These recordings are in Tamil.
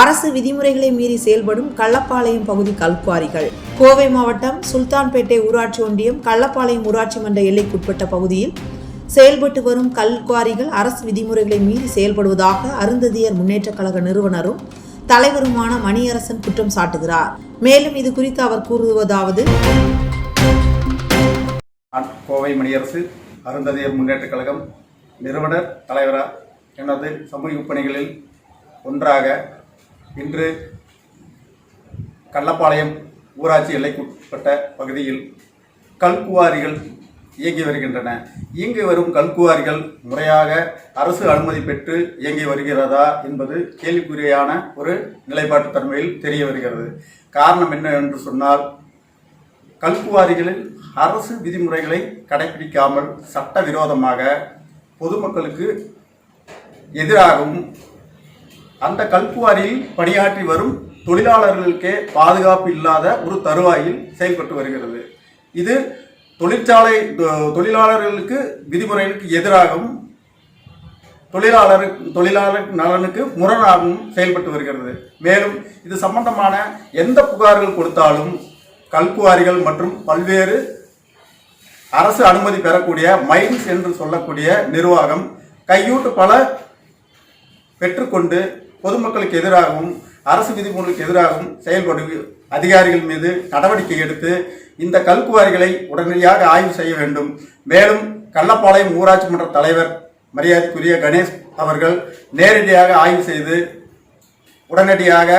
அரசு விதிமுறைகளை மீறி செயல்படும் கள்ளப்பாளையம் பகுதி கல்குவாரிகள். கோவை மாவட்டம் சுல்தான்பேட்டை ஊராட்சி ஒன்றியம் கள்ளப்பாளையம் ஊராட்சி மன்ற எல்லைக்குட்பட்ட பகுதியில் செயல்பட்டு வரும் கல்குவாரிகள் அரசு விதிமுறைகளை மீறி செயல்படுவதாக அருந்ததியர் முன்னேற்றக் கழக நிறுவனரும் தலைவருமான மணியரசன் குற்றம் சாட்டுகிறார். மேலும் இது குறித்து அவர் கூறுவதாவது கோவை மணியரசு அருந்ததியர் முன்னேற்றக் கழகம் நிறுவனர் தலைவராக எனது சமூக பணிகளில் ஒன்றாக இன்று கள்ளப்பாளையம் ஊராட்சி எல்லைக்குட்பட்ட பகுதியில் கல்குவாரிகள் இயங்கி வருகின்றன. இயங்கி வரும் கல்குவாரிகள் முறையாக அரசு அனுமதி பெற்று இயங்கி வருகிறதா என்பது கேள்விக்குறியான ஒரு நிலைப்பாட்டு தன்மையில் தெரிய வருகிறது. காரணம் என்ன என்று சொன்னால் கல்குவாரிகளில் அரசு விதிமுறைகளை கடைபிடிக்காமல் சட்டவிரோதமாக பொதுமக்களுக்கு எதிராகவும் அந்த கல்குவாரியில் பணியாற்றி வரும் தொழிலாளர்களுக்கே பாதுகாப்பு இல்லாத ஒரு தருவாயில் செயல்பட்டு வருகிறது. இது தொழிற்சாலை தொ- தொழிலாளர்களுக்கு விதிமுறைகளுக்கு எதிராகவும் தொழிலாளர் தொழிலாளர் நலனுக்கு முரணாகவும் செயல்பட்டு வருகிறது. மேலும் இது சம்பந்தமான எந்த புகார்கள் கொடுத்தாலும் கல்குவாரிகள் மற்றும் பல்வேறு அரசு அனுமதி பெறக்கூடிய மைன்ஸ் என்று சொல்லக்கூடிய நிர்வாகம் கையூட்டு பல பெற்றுக்கொண்டு பொதுமக்களுக்கு எதிராகவும் அரசு விதிமுறைகளுக்கு எதிராகவும் செயல்படு அதிகாரிகள் மீது நடவடிக்கை எடுத்து இந்த கல்குவாரிகளை உடனடியாக ஆய்வு செய்ய வேண்டும். மேலும் கள்ளப்பாளையம் ஊராட்சி மன்ற தலைவர் மரியாதைக்குரிய கணேஷ் அவர்கள் நேரடியாக ஆய்வு செய்து உடனடியாக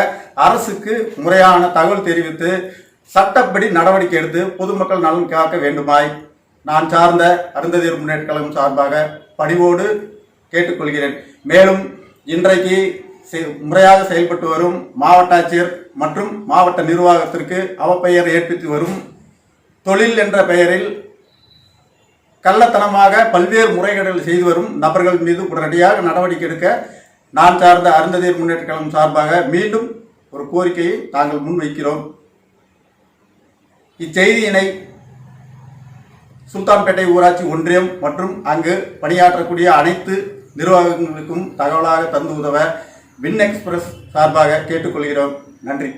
அரசுக்கு முறையான தகவல் தெரிவித்து சட்டப்படி நடவடிக்கை எடுத்து பொதுமக்கள் நலன் காக்க வேண்டுமாய் நான் சார்ந்த அருந்ததியர் முன்னேற்ற கழகம் சார்பாக பணிவோடு கேட்டுக்கொள்கிறேன். மேலும் இன்றைக்கு முறையாக செயல்பட்டு வரும் மாவட்ட ஆட்சியர் மற்றும் மாவட்ட நிர்வாகத்திற்கு அவப்பெயர் ஏற்பித்து வரும் தொழில் என்ற பெயரில் கள்ளத்தனமாக பல்வேறு முறைகேடுகள் செய்து வரும் நபர்கள் மீது உடனடியாக நடவடிக்கை எடுக்க நான் சார்ந்த அருந்ததீர் முன்னேற்ற கழகம் சார்பாக மீண்டும் ஒரு கோரிக்கையை நாங்கள் முன்வைக்கிறோம். இச்செய்தியினை சுல்தான்பேட்டை ஊராட்சி ஒன்றியம் மற்றும் அங்கு பணியாற்றக்கூடிய அனைத்து நிர்வாகங்களுக்கும் தகவலாக தந்து உதவ வின் எக்ஸ்பிரஸ் சார்பாக கேட்டுக்கொள்கிறோம். நன்றி.